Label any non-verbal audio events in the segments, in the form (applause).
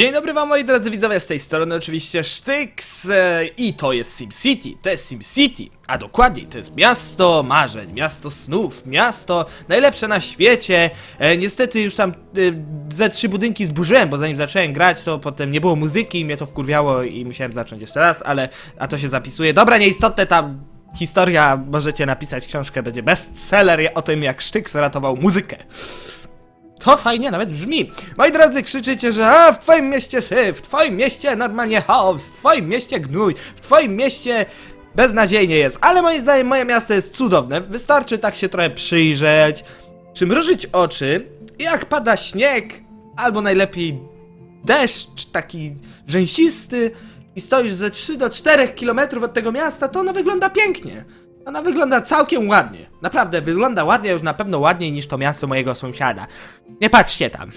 Dzień dobry wam moi drodzy widzowie, z tej strony oczywiście Sztyks e, i to jest SimCity, to jest SimCity, a dokładniej to jest miasto marzeń, miasto snów, miasto najlepsze na świecie. E, niestety już tam e, ze trzy budynki zburzyłem, bo zanim zacząłem grać to potem nie było muzyki, mnie to wkurwiało i musiałem zacząć jeszcze raz, ale a to się zapisuje. Dobra, nieistotne tam historia, możecie napisać książkę, będzie bestseller o tym jak Sztyks ratował muzykę. To fajnie nawet brzmi. Moi drodzy, krzyczycie, że a, w twoim mieście syf, w twoim mieście normalnie chaos, w twoim mieście gnój, w twoim mieście beznadziejnie jest. Ale moim zdaniem moje miasto jest cudowne. Wystarczy tak się trochę przyjrzeć, przymrużyć oczy i jak pada śnieg, albo najlepiej deszcz taki rzęsisty i stoisz ze 3 do 4 kilometrów od tego miasta, to ono wygląda pięknie. Ona wygląda całkiem ładnie. Naprawdę, wygląda ładnie, już na pewno ładniej niż to miasto mojego sąsiada. Nie patrzcie tam.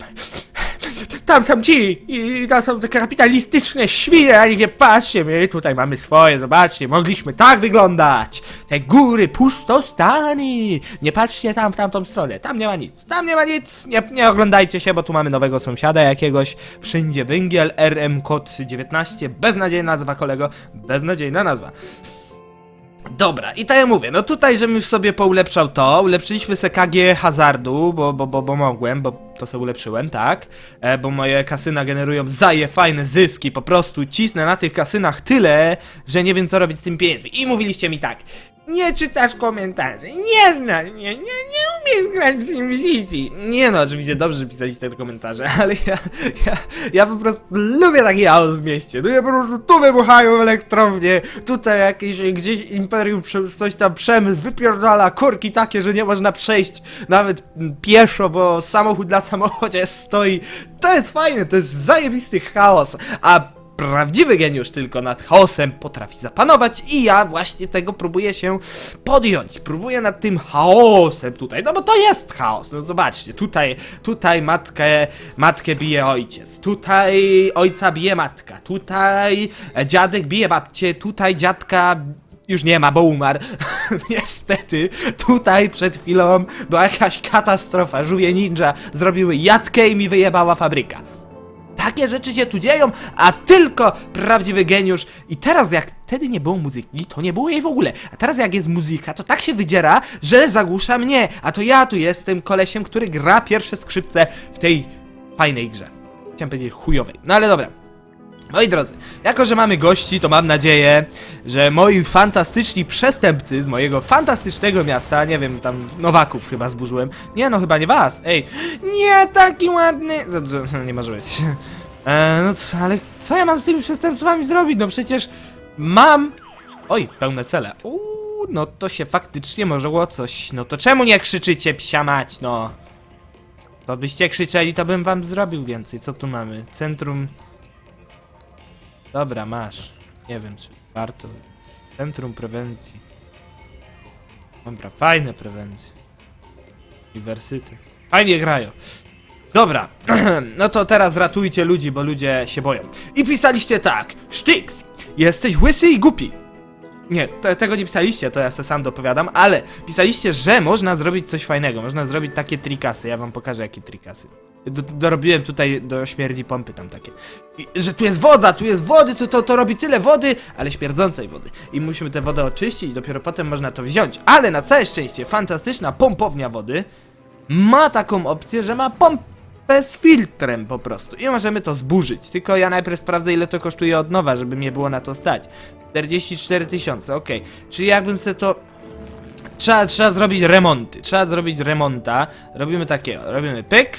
Tam są ci i tam są te kapitalistyczne świnie, a nie patrzcie, my tutaj mamy swoje, zobaczcie, mogliśmy tak wyglądać. Te góry, pustostany. Nie patrzcie tam w tamtą stronę, tam nie ma nic, tam nie ma nic, nie, nie oglądajcie się, bo tu mamy nowego sąsiada jakiegoś, wszędzie węgiel, RM kod 19, beznadziejna nazwa kolego, beznadziejna nazwa. Dobra, i tak jak mówię, no tutaj, żebym już sobie poulepszał to, ulepszyliśmy se KG hazardu, bo, bo, bo, bo mogłem, bo to sobie ulepszyłem, tak? E, bo moje kasyna generują zaje fajne zyski, po prostu cisnę na tych kasynach tyle, że nie wiem co robić z tym pieniędzmi. I mówiliście mi tak, nie czytasz komentarzy, nie znasz mnie, nie, nie umiem grać w SimCity. Nie no, oczywiście dobrze, że pisaliście te komentarze, (laughs) ale ja, ja, ja po prostu lubię taki chaos w mieście. No ja po prostu tu wybuchają elektrownie, tutaj jakieś gdzieś imperium coś tam przemysł wypierdala korki takie, że nie można przejść nawet pieszo, bo samochód na samochodzie stoi. To jest fajne, to jest zajebisty chaos, a prawdziwy geniusz tylko nad chaosem potrafi zapanować i ja właśnie tego próbuję się podjąć. Próbuję nad tym chaosem tutaj, no bo to jest chaos. No zobaczcie, tutaj, tutaj matkę, matkę bije ojciec, tutaj ojca bije matka, tutaj dziadek bije babcię, tutaj dziadka już nie ma, bo umarł. (laughs) Niestety, tutaj przed chwilą była jakaś katastrofa. Żółwie ninja zrobiły jatkę i mi wyjebała fabryka. Takie rzeczy się tu dzieją, a tylko prawdziwy geniusz. I teraz jak wtedy nie było muzyki, to nie było jej w ogóle. A teraz jak jest muzyka, to tak się wydziera, że zagłusza mnie. A to ja tu jestem kolesiem, który gra pierwsze skrzypce w tej fajnej grze. Chciałem powiedzieć chujowej. No ale dobra. Moi drodzy, jako że mamy gości, to mam nadzieję, że moi fantastyczni przestępcy z mojego fantastycznego miasta, nie wiem, tam Nowaków chyba zburzyłem. Nie no, chyba nie was, ej. Nie taki ładny. (laughs) Nie może być. (laughs) E, no co, ale co ja mam z tymi przestępstwami zrobić? No przecież mam. Oj, pełne cele. Uuu, no to się faktycznie możeło coś. No to czemu nie krzyczycie, psia mać, no? To byście krzyczeli, to bym wam zrobił więcej. Co tu mamy? Centrum. Dobra, masz. Nie wiem, czy warto. Centrum prewencji. Dobra, fajne prewencje. Uniwersytet. Fajnie grają. Dobra, (clears throat) no to teraz ratujcie ludzi, bo ludzie się boją. I pisaliście tak. Sztyks, jesteś łysy i głupi. Nie, te, tego nie pisaliście, to ja se sam dopowiadam, ale pisaliście, że można zrobić coś fajnego, można zrobić takie trikasy, ja wam pokażę jakie trikasy. Do, dorobiłem tutaj do śmierdzi pompy tam takie. I, że tu jest woda, tu jest wody, to, to, to robi tyle wody, ale śmierdzącej wody. I musimy tę wodę oczyścić i dopiero potem można to wziąć. Ale na całe szczęście, fantastyczna pompownia wody ma taką opcję, że ma pompę z filtrem po prostu. I możemy to zburzyć. Tylko ja najpierw sprawdzę ile to kosztuje od nowa, żeby mnie było na to stać. 44 tysiące, okej. Czyli jakbym sobie to Trzeba, trzeba zrobić remonty. Trzeba zrobić remonta. Robimy takiego. Robimy pyk.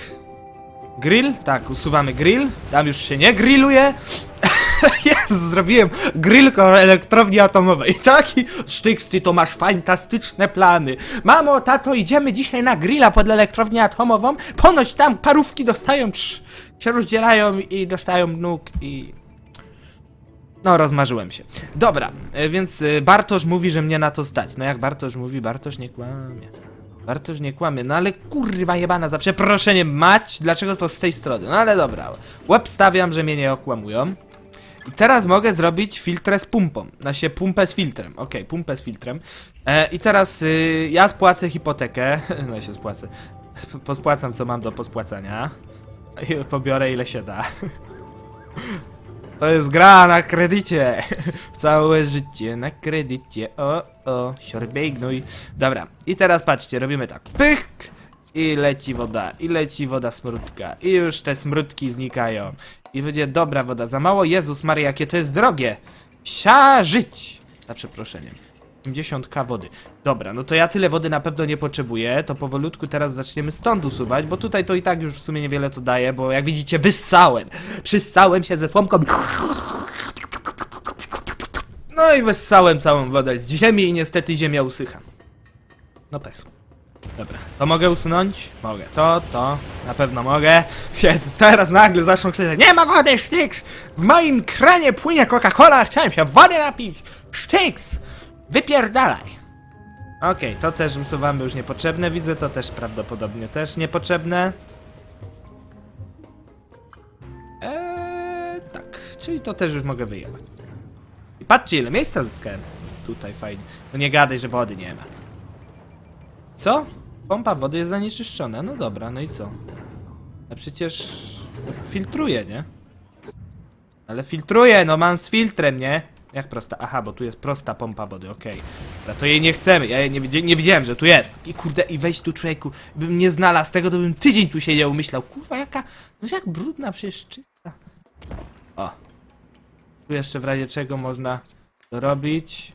Grill. Tak, usuwamy grill. Tam już się nie grilluje. (laughs) Jest, zrobiłem koło elektrowni atomowej. (laughs) Taki sztyks, ty to masz fantastyczne plany. Mamo, tato, idziemy dzisiaj na grilla pod elektrownię atomową. Ponoć tam parówki dostają, trz, się rozdzielają i dostają nóg i... No, rozmarzyłem się. Dobra, e, więc e, Bartosz mówi, że mnie na to stać. No jak Bartosz mówi, Bartosz nie kłamie. Bartosz nie kłamie, no ale kurwa jebana, za przeproszeniem mać, dlaczego to z tej strony? No ale dobra, łeb stawiam, że mnie nie okłamują. Teraz mogę zrobić filtrę z pumpą. Się pumpę z filtrem. Okej, pumpę z filtrem. E, I teraz y, ja spłacę hipotekę. (laughs) No się spłacę. (laughs) Pospłacam co mam do pospłacania. I pobiorę ile się da. (laughs) To jest gra na kredycie. Całe życie na kredycie. O, o, siorbiegnój. Dobra, i teraz patrzcie, robimy tak. Pych! I leci woda, i leci woda smródka. I już te smródki znikają. I będzie dobra woda. Za mało, Jezus Maria, jakie to jest drogie. Siarzyć! Za przeproszeniem. 50k wody. Dobra, no to ja tyle wody na pewno nie potrzebuję. To powolutku teraz zaczniemy stąd usuwać, bo tutaj to i tak już w sumie niewiele to daje, bo jak widzicie wyssałem. Przystałem się ze słomką. No i wyssałem całą wodę z ziemi i niestety ziemia usycha. No pech. Dobra, to mogę usunąć? Mogę. To, to, na pewno mogę. Jezus, teraz nagle zaczną krzyczeć Nie ma wody, Sztyks! W moim kranie płynie Coca-Cola, chciałem się wody napić! Sztyks! Wypierdalaj! Okej, to też usuwamy już niepotrzebne, widzę, to też prawdopodobnie też niepotrzebne. Eee, tak, czyli to też już mogę wyjechać. I patrzcie ile miejsca zyskałem. Tutaj fajnie. No nie gadaj, że wody nie ma. Co? Pompa wody jest zanieczyszczona. No dobra, no i co? A przecież filtruje, nie? Ale filtruje, no mam z filtrem, nie? Jak prosta? Aha, bo tu jest prosta pompa wody, okej. Dobra, to jej nie chcemy, ja jej nie, nie widziałem, że tu jest. I kurde, i wejść tu człowieku, bym nie znalazł tego, to bym tydzień tu siedział, myślał, kurwa jaka, no jak brudna, przecież czysta. O. Tu jeszcze w razie czego można dorobić.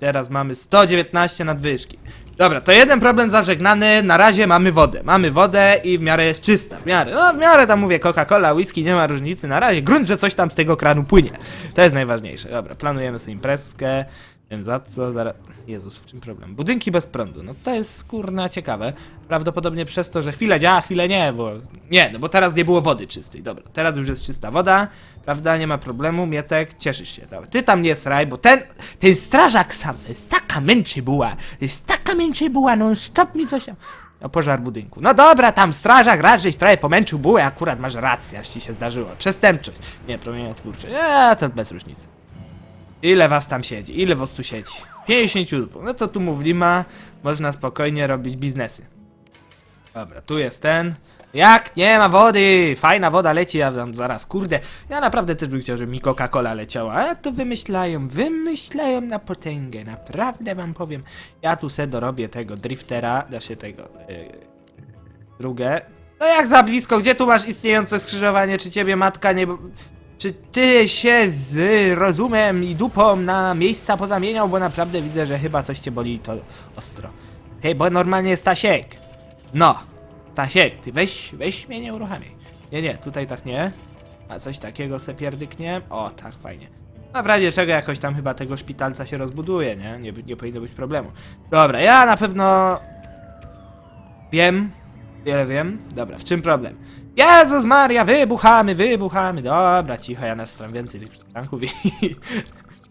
Teraz mamy 119 nadwyżki. Dobra, to jeden problem zażegnany. Na razie mamy wodę. Mamy wodę i w miarę jest czysta. W miarę. No, w miarę tam mówię Coca-Cola, whisky, nie ma różnicy. Na razie grunt, że coś tam z tego kranu płynie. To jest najważniejsze. Dobra, planujemy sobie imprezkę. Wiem za co, zaraz... Jezus, w czym problem? Budynki bez prądu. No to jest kurna ciekawe. Prawdopodobnie przez to, że chwilę działa, chwilę nie, bo... Nie, no bo teraz nie było wody czystej. Dobra, teraz już jest czysta woda. Prawda, nie ma problemu. Mietek, cieszysz się. Dobra, ty tam nie sraj, bo ten... Ten strażak sam to jest taka męczybuła. To jest taka męczybuła, no stop mi coś tam... O pożar budynku. No dobra, tam strażak, raz żeś trochę pomęczył bułę, akurat masz rację, aż ci się zdarzyło. Przestępczość. Nie, promienie twórcze. Nie, to bez różnicy. Ile was tam siedzi? Ile was tu siedzi? 52. No to tu mówimy, można spokojnie robić biznesy. Dobra, tu jest ten. Jak? Nie ma wody! Fajna woda leci, ja tam zaraz, kurde. Ja naprawdę też bym chciał, żeby mi Coca-Cola leciała. A to wymyślają, wymyślają na potęgę, naprawdę wam powiem. Ja tu se dorobię tego driftera, da się tego... Yy, drugie. No jak za blisko, gdzie tu masz istniejące skrzyżowanie? Czy ciebie matka nie... Czy ty się z rozumem i dupą na miejsca pozamieniał? Bo naprawdę widzę, że chyba coś cię boli to ostro. Hej, bo normalnie jest Stasiek. No, Stasiek, ty weź, weź mnie nie uruchamiaj. Nie, nie, tutaj tak nie. A coś takiego se pierdyknie. O, tak, fajnie. No w razie czego jakoś tam chyba tego szpitalca się rozbuduje, nie? Nie, nie powinno być problemu. Dobra, ja na pewno... Wiem. Wiele wiem. Dobra, w czym problem? Jezus Maria, wybuchamy, wybuchamy. Dobra, cicho, ja nastram więcej tych przystanków.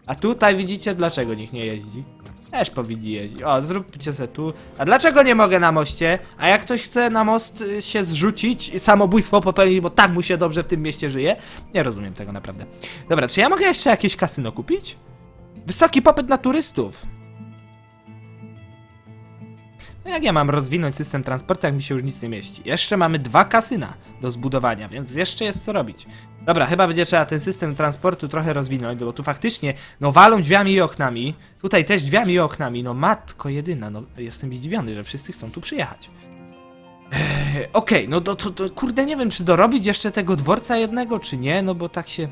A tutaj widzicie, dlaczego nikt nie jeździ? Też powinni jeździć. O, zróbcie se tu. A dlaczego nie mogę na moście? A jak ktoś chce na most y, się zrzucić i samobójstwo popełnić, bo tak mu się dobrze w tym mieście żyje? Nie rozumiem tego naprawdę. Dobra, czy ja mogę jeszcze jakieś kasyno kupić? Wysoki popyt na turystów. No jak ja mam rozwinąć system transportu, jak mi się już nic nie mieści? Jeszcze mamy dwa kasyna do zbudowania, więc jeszcze jest co robić. Dobra, chyba będzie trzeba ten system transportu trochę rozwinąć, bo tu faktycznie, no walą drzwiami i oknami. Tutaj też drzwiami i oknami, no matko jedyna, no jestem zdziwiony, że wszyscy chcą tu przyjechać. Eee, Okej, no to, to, to kurde nie wiem, czy dorobić jeszcze tego dworca jednego, czy nie, no bo tak się...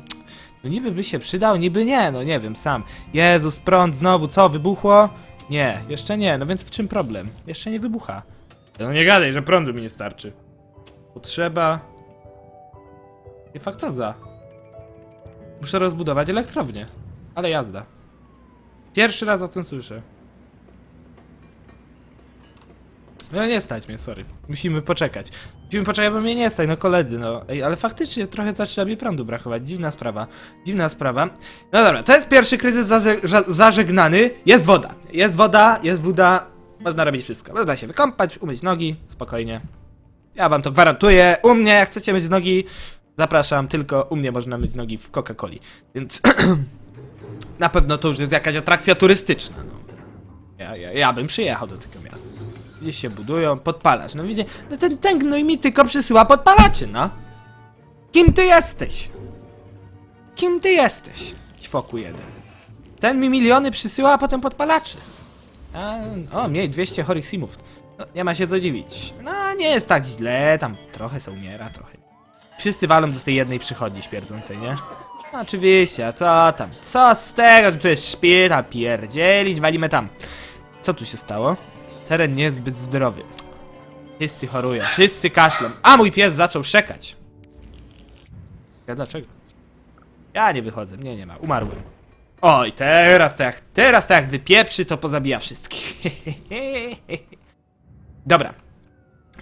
No niby by się przydał, niby nie, no nie wiem, sam. Jezus, prąd znowu, co, wybuchło? Nie, jeszcze nie, no więc w czym problem? Jeszcze nie wybucha. No nie gadaj, że prądu mi nie starczy. Potrzeba... Nie faktoza. Muszę rozbudować elektrownię. Ale jazda. Pierwszy raz o tym słyszę. No nie stać mnie, sorry. Musimy poczekać. Musimy poczekać, bo mnie nie stać, no koledzy, no. Ej, ale faktycznie trochę zaczyna mi prądu brakować. Dziwna sprawa. Dziwna sprawa. No dobra, to jest pierwszy kryzys zażegnany. Jest woda. Jest woda, jest woda. Można robić wszystko. Można się wykąpać, umyć nogi, spokojnie. Ja wam to gwarantuję. U mnie, jak chcecie myć nogi, zapraszam, tylko u mnie można myć nogi w Coca-Coli. Więc (clears throat) na pewno to już jest jakaś atrakcja turystyczna. No. Ja, ja, ja bym przyjechał do tego miasta. Gdzieś się budują, podpalasz. No widzicie, no ten, ten gnój mi tylko przysyła podpalaczy, no. Kim ty jesteś? Kim ty jesteś? Ćwoku jeden. Ten mi miliony przysyła, a potem podpalaczy. A, o, miej 200 chorych simów. No, nie ma się co dziwić. No, nie jest tak źle, tam trochę se umiera, trochę. Wszyscy walą do tej jednej przychodni śmierdzącej, nie? No, oczywiście, a co tam? Co z tego? Tu jest szpital, pierdzielić, walimy tam. Co tu się stało? Teren nie jest zbyt zdrowy. Wszyscy chorują, wszyscy kaszlą, a mój pies zaczął szczekać. Ja dlaczego? Ja nie wychodzę, mnie nie ma, umarłem. Oj, teraz to jak, teraz to jak wypieprzy, to pozabija wszystkich. (laughs) Dobra.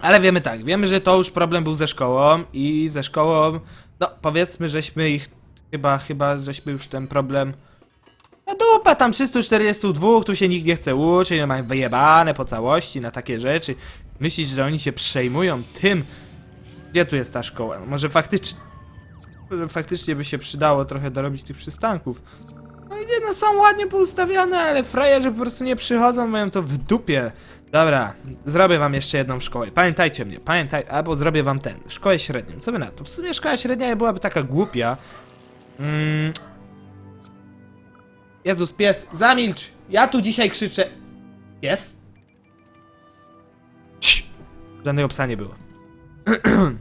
Ale wiemy tak, wiemy, że to już problem był ze szkołą i ze szkołą, no powiedzmy, żeśmy ich, chyba, chyba, żeśmy już ten problem... No dupa, tam 342, tu się nikt nie chce uczyć, nie mają wyjebane po całości na takie rzeczy. Myślisz, że oni się przejmują tym, gdzie tu jest ta szkoła? No może faktycznie, faktycznie by się przydało trochę dorobić tych przystanków. No i nie, no są ładnie poustawiane, ale frajerzy po prostu nie przychodzą, mają to w dupie. Dobra, zrobię wam jeszcze jedną szkołę. Pamiętajcie mnie, pamiętaj, albo zrobię wam ten, szkołę średnią. Co wy na to? W sumie szkoła średnia byłaby taka głupia. Mm. Jezus, pies, zamilcz! Ja tu dzisiaj krzyczę. Pies? Cii. Żadnego psa nie było. (clears throat)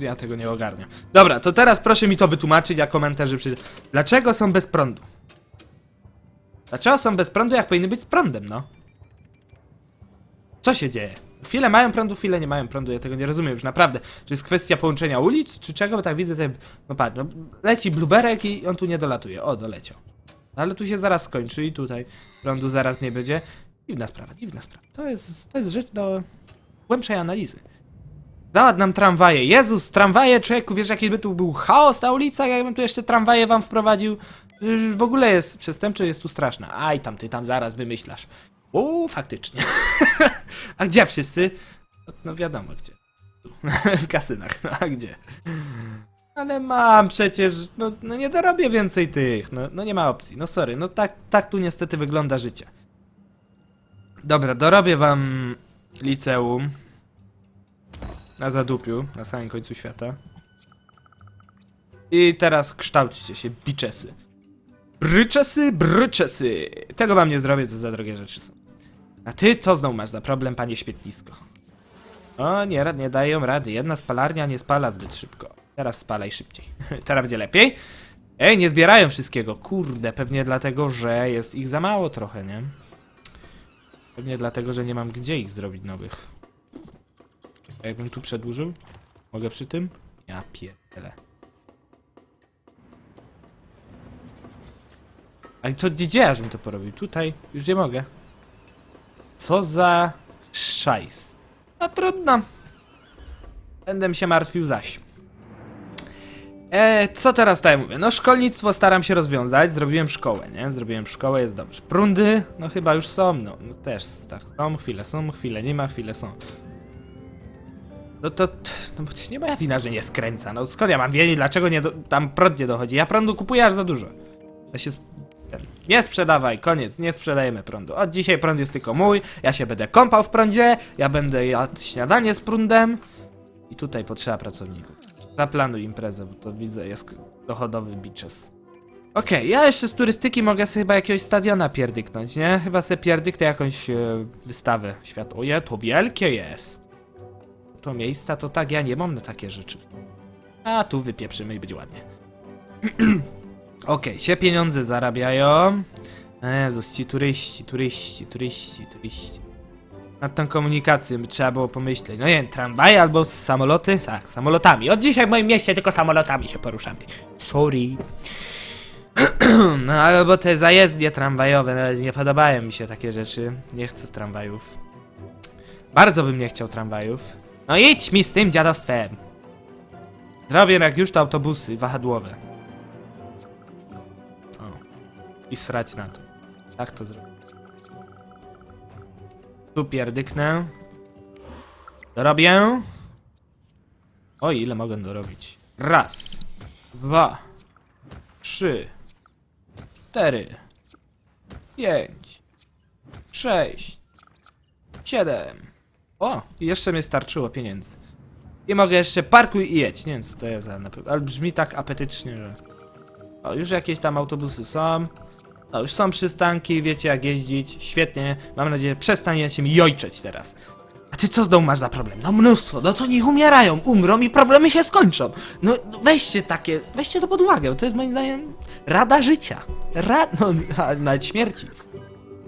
Ja- tego nie ogarniam. Dobra, to teraz proszę mi to wytłumaczyć, jak komentarzy przy... Dlaczego są bez prądu? Dlaczego są bez prądu, jak powinny być z prądem, no? Co się dzieje? Chwilę mają prądu, chwilę nie mają prądu, ja tego nie rozumiem już naprawdę. Czy jest kwestia połączenia ulic, czy czego? Bo tak widzę, te... no patrz, no, leci bluberek i on tu nie dolatuje. O, doleciał. No, ale tu się zaraz skończy i tutaj prądu zaraz nie będzie. Dziwna sprawa, dziwna sprawa. To jest, to jest rzecz do głębszej analizy. Załad nam tramwaje. Jezus, tramwaje, człowieku, wiesz jaki by tu był chaos na ulicach, jakbym tu jeszcze tramwaje wam wprowadził. W ogóle jest przestępcze, jest tu straszna. Aj, tam ty tam zaraz wymyślasz. Uuu, faktycznie. (laughs) a gdzie wszyscy? No, no wiadomo gdzie. (laughs) w kasynach, no a gdzie? Ale mam przecież, no, no nie dorobię więcej tych, no, no nie ma opcji, no sorry, no tak, tak tu niestety wygląda życie. Dobra, dorobię wam liceum. Na zadupiu, na samym końcu świata. I teraz kształćcie się, biczesy. Bryczesy, bryczesy. Tego wam nie zrobię, to za drogie rzeczy są. A ty co znowu masz za problem, panie świetlisko? O, nie, nie dają rady. Jedna spalarnia nie spala zbyt szybko. Teraz spalaj szybciej. (laughs) Teraz będzie lepiej. Ej, nie zbierają wszystkiego. Kurde, pewnie dlatego, że jest ich za mało trochę, nie? Pewnie dlatego, że nie mam gdzie ich zrobić nowych. A jakbym tu przedłużył? Mogę przy tym? Ja pierdolę. A to gdzie ja żebym to porobił? Tutaj? Już nie mogę. Co za szajs. No trudno. Będę się martwił zaś. E, co teraz tutaj mówię? No szkolnictwo staram się rozwiązać, zrobiłem szkołę, nie? Zrobiłem szkołę, jest dobrze. Prundy, no chyba już są, no, no też tak, są chwile, są chwile, nie ma chwile, są. No to, no bo nie moja wina, że nie skręca, no skąd ja mam wiedzieć, dlaczego nie do, tam prąd nie dochodzi? Ja prądu kupuję aż za dużo. Ja się nie sprzedawaj, koniec, nie sprzedajemy prądu. Od dzisiaj prąd jest tylko mój, ja się będę kąpał w prądzie, ja będę jadł śniadanie z prądem i tutaj potrzeba pracowników. Zaplanuj imprezę, bo to widzę jest dochodowy bitches. Okej, ja jeszcze z turystyki mogę sobie chyba jakiegoś stadiona pierdyknąć, nie? Chyba sobie pierdyknę jakąś e, wystawę świat. Oje, to wielkie jest. To miejsca to tak, ja nie mam na takie rzeczy. A tu wypieprzymy i będzie ładnie. (clears throat) Okej, się pieniądze zarabiają. Jezus, ci turyści, turyści, turyści, turyści. Nad tą komunikacją by trzeba było pomyśleć. No nie wiem, tramwaje albo samoloty? Tak, samolotami. Od dzisiaj w moim mieście tylko samolotami się poruszamy. Sorry. (clears throat) No albo te zajezdnie tramwajowe, nawet nie podobają mi się takie rzeczy. Nie chcę tramwajów. Bardzo bym nie chciał tramwajów. No idź mi z tym dziadostwem. Zrobię jak już to autobusy wahadłowe. I srać na to. Tak to zrobię. Tu pierdyknę. Dorobię. O, ile mogę dorobić? Raz, dwa, trzy, cztery, pięć, sześć, siedem. O, jeszcze mi starczyło pieniędzy. I mogę jeszcze parkuj i jedź. Nie wiem co to jest, ale, ale brzmi tak apetycznie, że... O, już jakieś tam autobusy są. O, już są przystanki, wiecie jak jeździć. Świetnie. Mam nadzieję, przestaniecie mi jojczeć teraz. A ty co z domu masz za problem? No mnóstwo, no to niech umierają, umrą i problemy się skończą. No no weźcie takie, weźcie to pod uwagę, to jest moim zdaniem rada życia. Ra, no nawet śmierci.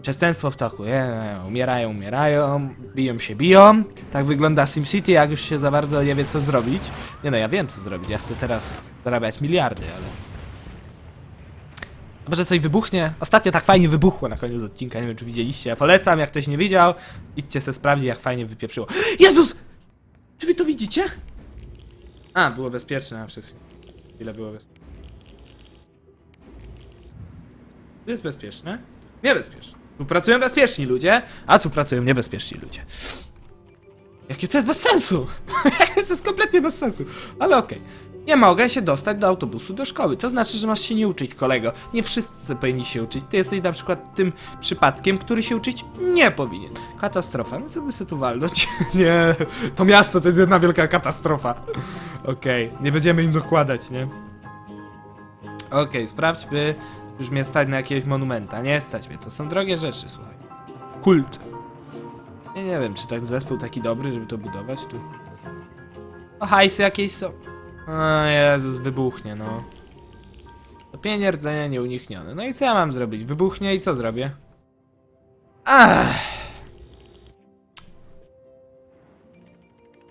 Przestępstwo w toku, je, umierają, umierają, biją się, biją. Tak wygląda SimCity, jak już się za bardzo nie wie co zrobić. Nie no, ja wiem co zrobić, ja chcę teraz zarabiać miliardy, ale... Może coś wybuchnie? Ostatnio tak fajnie wybuchło na koniec odcinka, nie wiem czy widzieliście. Ja polecam, jak ktoś nie widział, idźcie se sprawdzić jak fajnie wypieprzyło. Jezus! Czy wy to widzicie? A, było bezpieczne, a przez chwilę było bezpieczne. Tu jest bezpieczne? Niebezpieczne. Tu pracują bezpieczni ludzie, a tu pracują niebezpieczni ludzie. Jakie to jest bez sensu! (laughs) to jest kompletnie bez sensu. Ale okej. Nie mogę się dostać do autobusu do szkoły. To znaczy, że masz się nie uczyć, kolego. Nie wszyscy powinni się uczyć. Ty jesteś na przykład tym przypadkiem, który się uczyć nie powinien. Katastrofa. No sobie sobie tu walnąć. (laughs) nie, to miasto to jest jedna wielka katastrofa. Okej, nie będziemy im dokładać, nie? Okej, sprawdźmy. Już mnie stać na jakiegoś monumenta. Nie stać mnie. To są drogie rzeczy, słuchaj. Kult. Nie wiem, czy tak zespół taki dobry, żeby to budować tu. O, hajsy jakieś są. O Jezus, wybuchnie, no. Topienie rdzenia nieuniknione. No i co ja mam zrobić? Wybuchnie i co zrobię? Ach.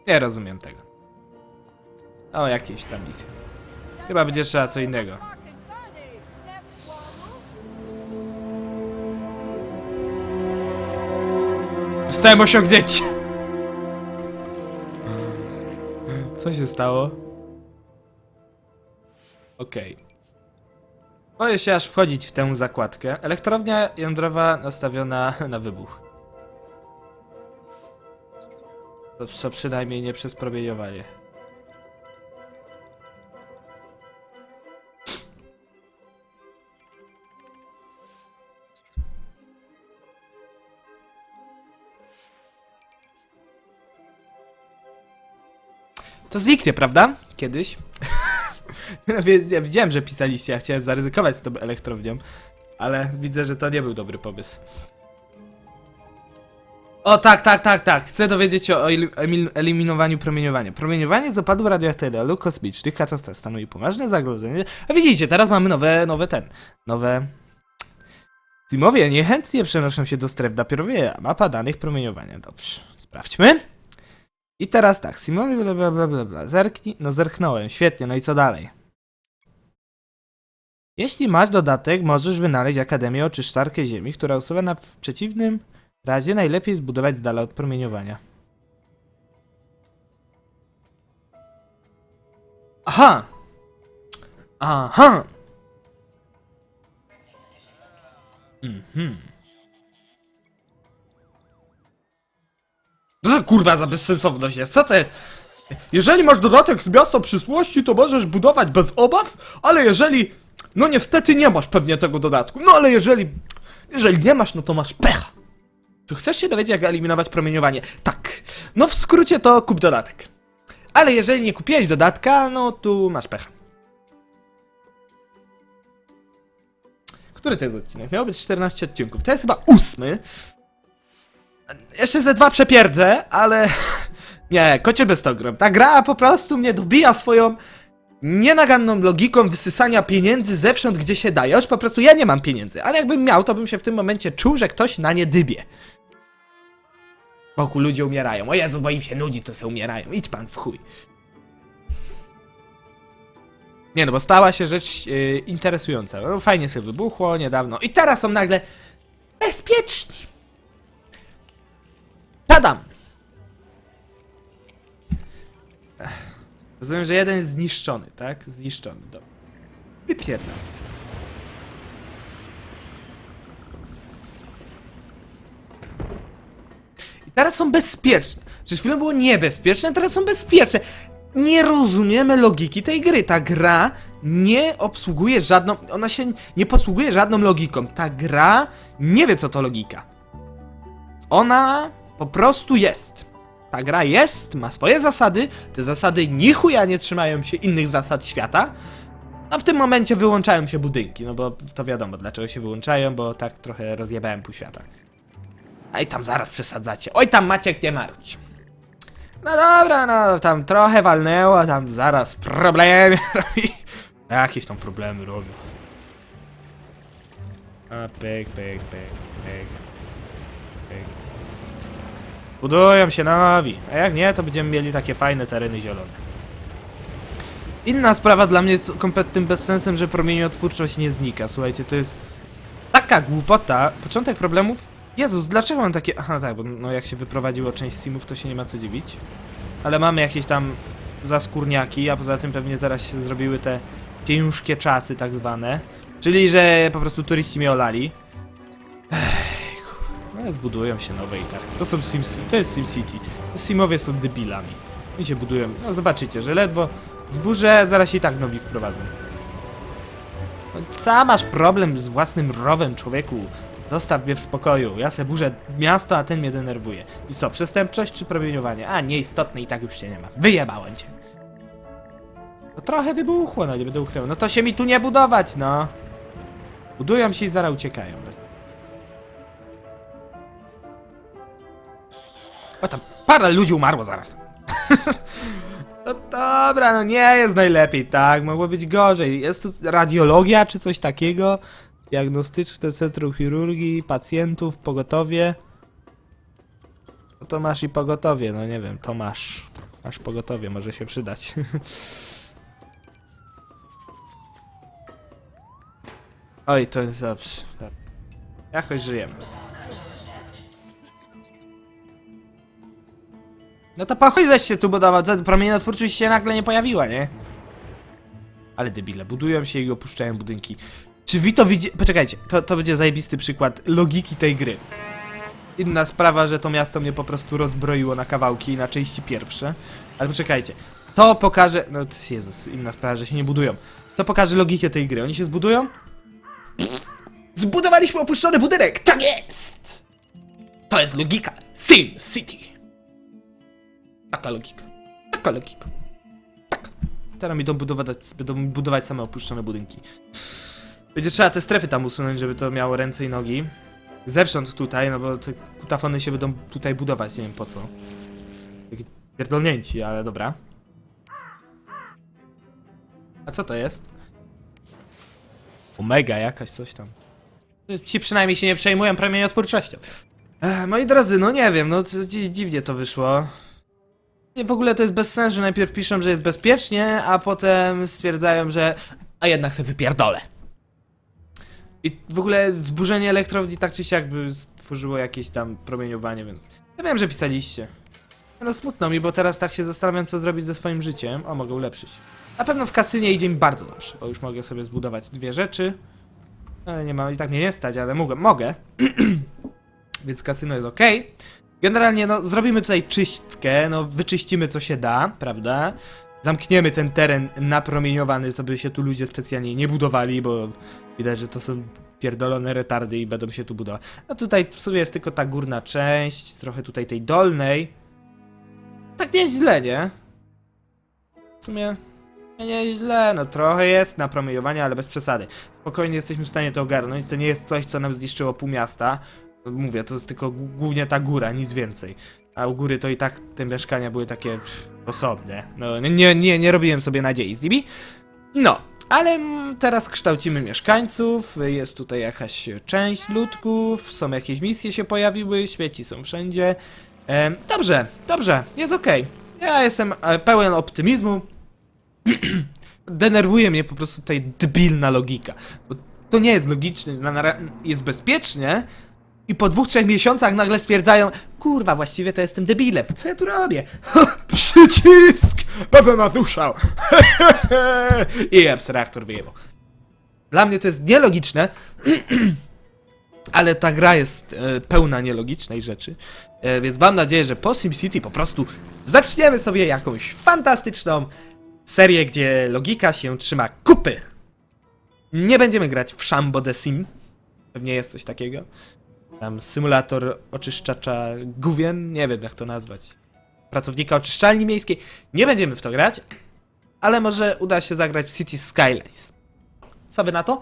Nie rozumiem tego. O, jakieś tam misje. Chyba będzie trzeba co innego. Dostałem osiągnięcie! Co się stało? Okej. Boję się aż wchodzić w tę zakładkę. Elektrownia jądrowa nastawiona na wybuch. To, co przynajmniej nie przez promieniowanie. To zniknie, prawda? Kiedyś. (laughs) Ja Widziałem, że pisaliście, ja chciałem zaryzykować z tą elektrownią, ale widzę, że to nie był dobry pomysł. O, tak, tak, tak, tak. Chcę dowiedzieć się o eliminowaniu promieniowania. Promieniowanie z opadu radioaktywnego kosmicznych katastrof stanowi poważne zagrożenie. A widzicie, teraz mamy nowe, nowe ten, nowe... Simowie niechętnie przenoszą się do stref napierowieja. Mapa danych promieniowania. Dobrze, sprawdźmy. I teraz tak, Simowi bla bla bla bla bla. Zerknij, no zerknąłem, świetnie, no i co dalej? Jeśli masz dodatek, możesz wynaleźć Akademię Oczyszczarkę Ziemi, która usuwa na w przeciwnym razie najlepiej zbudować z dala od promieniowania. Aha! Aha! Mhm. Co kurwa za bezsensowność jest? Co to jest? Jeżeli masz dodatek z miasta przyszłości, to możesz budować bez obaw, ale jeżeli... No niestety nie masz pewnie tego dodatku. No ale jeżeli... Jeżeli nie masz, no to masz pecha. Czy chcesz się dowiedzieć, jak eliminować promieniowanie? Tak. No w skrócie to kup dodatek. Ale jeżeli nie kupiłeś dodatka, no tu masz pecha. Który to jest odcinek? Miało być 14 odcinków. To jest chyba ósmy. Jeszcze ze dwa przepierdzę, ale... (laughs) Nie, kocie bez grom. Ta gra po prostu mnie dobija swoją nienaganną logiką wysysania pieniędzy zewsząd, gdzie się daje. Już po prostu ja nie mam pieniędzy, ale jakbym miał, to bym się w tym momencie czuł, że ktoś na nie dybie. Wokół ludzie umierają. O Jezu, bo im się nudzi, to se umierają. Idź pan w chuj. Nie no, bo stała się rzecz yy, interesująca. No, fajnie się wybuchło niedawno. I teraz są nagle bezpieczni. Tadam! Rozumiem, że jeden jest zniszczony, tak? Zniszczony, dobra. Wypierdam. I teraz są bezpieczne. Przed chwilą było niebezpieczne, teraz są bezpieczne. Nie rozumiemy logiki tej gry. Ta gra nie obsługuje żadną. Ona się nie posługuje żadną logiką. Ta gra nie wie, co to logika. Ona po prostu jest. Ta gra jest, ma swoje zasady, te zasady ni chuja nie trzymają się innych zasad świata, a w tym momencie wyłączają się budynki, no bo to wiadomo dlaczego się wyłączają, bo tak trochę rozjebałem pół świata. I tam zaraz przesadzacie. Oj tam Maciek nie marudź. No dobra, no tam trochę walnęło, tam zaraz problemy (laughs) robi. Jakieś tam problemy robią. A pyk, pyk, pyk. pyk. Budują się nowi, a jak nie, to będziemy mieli takie fajne tereny zielone. Inna sprawa dla mnie jest kompletnym bezsensem, że promieniotwórczość nie znika. Słuchajcie, to jest taka głupota. Początek problemów? Jezus, dlaczego mam takie... Aha, tak, bo no jak się wyprowadziło część simów, to się nie ma co dziwić. Ale mamy jakieś tam zaskórniaki, a poza tym pewnie teraz się zrobiły te ciężkie czasy tak zwane. Czyli, że po prostu turyści mnie olali. Zbudują się nowe i tak. To są Sims... To jest SimCity. Simowie są debilami. I się budują. No zobaczycie, że ledwo zburzę, zaraz się i tak nowi wprowadzą. No, co masz problem z własnym rowem, człowieku? Zostaw mnie w spokoju. Ja se burzę miasto, a ten mnie denerwuje. I co, przestępczość czy promieniowanie? A, nieistotne i tak już cię nie ma. Wyjebałem cię. No trochę wybuchło, no nie będę ukrywał. No to się mi tu nie budować, no. Budują się i zaraz uciekają. Bez... O tam, parę ludzi umarło zaraz. (laughs) No dobra, no nie jest najlepiej, tak? Mogło być gorzej. Jest tu radiologia czy coś takiego? Diagnostyczne Centrum Chirurgii, pacjentów, pogotowie. No to masz i pogotowie, no nie wiem, to masz. Masz pogotowie, może się przydać. (laughs) Oj, to jest dobrze. Jakoś żyjemy. No to pochodź zaś się tu budować, za- promieniotwórczość się nagle nie pojawiła, nie? Ale debile, budują się i opuszczają budynki. Czy wy to widzi... Poczekajcie, to, to będzie zajebisty przykład logiki tej gry. Inna sprawa, że to miasto mnie po prostu rozbroiło na kawałki, na części pierwsze. Ale poczekajcie, to pokaże... No Jezus, inna sprawa, że się nie budują. To pokaże logikę tej gry. Oni się zbudują? Zbudowaliśmy opuszczony budynek! Tak jest! To jest logika Sim City. Taka logika. Taka logika. Tak. Teraz będą budować, będą budować same opuszczone budynki. Będzie trzeba te strefy tam usunąć, żeby to miało ręce i nogi. Zewsząd tutaj, no bo te kutafony się będą tutaj budować, nie wiem po co. Taki pierdolnięci, ale dobra. A co to jest? Omega jakaś, coś tam. Ci przynajmniej się nie przejmują promieniotwórczością. Ech, moi drodzy, no nie wiem, no dziwnie to wyszło. W ogóle to jest bez sensu, że najpierw piszą, że jest bezpiecznie, a potem stwierdzają, że a jednak sobie wypierdolę. I w ogóle zburzenie elektrowni tak czy siak by stworzyło jakieś tam promieniowanie, więc ja wiem, że pisaliście. No smutno mi, bo teraz tak się zastanawiam, co zrobić ze swoim życiem. O, mogę ulepszyć. Na pewno w kasynie idzie mi bardzo dobrze, bo już mogę sobie zbudować dwie rzeczy. Ale nie ma, i tak mnie nie stać, ale mogę. mogę. (clears throat) Więc kasyno jest ok. Generalnie, no, zrobimy tutaj czystkę, no, wyczyścimy co się da, prawda? Zamkniemy ten teren napromieniowany, żeby się tu ludzie specjalnie nie budowali, bo widać, że to są pierdolone retardy i będą się tu budować. No tutaj w sumie jest tylko ta górna część, trochę tutaj tej dolnej. Tak nie źle, nie? W sumie nie źle, no trochę jest napromieniowania, ale bez przesady. Spokojnie jesteśmy w stanie to ogarnąć, to nie jest coś, co nam zniszczyło pół miasta. Mówię, to jest tylko głównie ta góra, nic więcej. A u góry to i tak te mieszkania były takie pff, osobne. No nie, nie, nie robiłem sobie nadziei z nimi. No, ale mm, teraz kształcimy mieszkańców, jest tutaj jakaś część ludków, są jakieś misje się pojawiły, śmieci są wszędzie. Em, dobrze, dobrze, jest okej. Ja jestem e, pełen optymizmu. (clears throat) Denerwuje mnie po prostu tutaj debilna logika. Bo to nie jest logiczne, jest bezpiecznie i po dwóch, trzech miesiącach nagle stwierdzają kurwa, właściwie to jestem debilem, co ja tu robię? Przycisk! Będę naduszał! (laughs) I abstraktor wyjebał. Dla mnie to jest nielogiczne, (clears throat) ale ta gra jest e, pełna nielogicznej rzeczy, e, więc mam nadzieję, że po SimCity po prostu zaczniemy sobie jakąś fantastyczną serię, gdzie logika się trzyma kupy. Nie będziemy grać w Shambo the Sim, pewnie jest coś takiego. Tam symulator oczyszczacza gówien, nie wiem jak to nazwać. pracownika oczyszczalni miejskiej. Nie będziemy w to grać, ale może uda się zagrać w City Skylines. Co wy na to?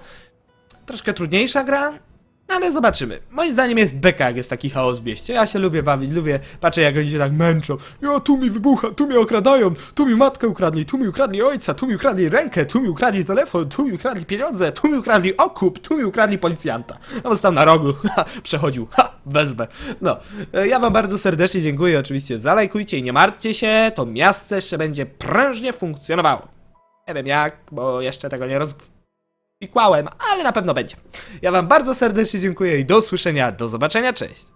Troszkę trudniejsza gra, ale zobaczymy. Moim zdaniem jest beka, jak jest taki chaos w mieście. Ja się lubię bawić, lubię, patrzę jak oni się tak męczą. Ja, tu mi wybucha, tu mnie okradają, tu mi matkę ukradli, tu mi ukradli ojca, tu mi ukradli rękę, tu mi ukradli telefon, tu mi ukradli pieniądze, tu mi ukradli okup, tu mi ukradli policjanta. A on stał na rogu, (laughs) ha, przechodził, ha, wezmę. No, e, ja wam bardzo serdecznie dziękuję, oczywiście zalajkujcie i nie martwcie się, to miasto jeszcze będzie prężnie funkcjonowało. Nie wiem jak, bo jeszcze tego nie roz pikłałem, ale na pewno będzie. Ja wam bardzo serdecznie dziękuję i do usłyszenia, do zobaczenia, cześć!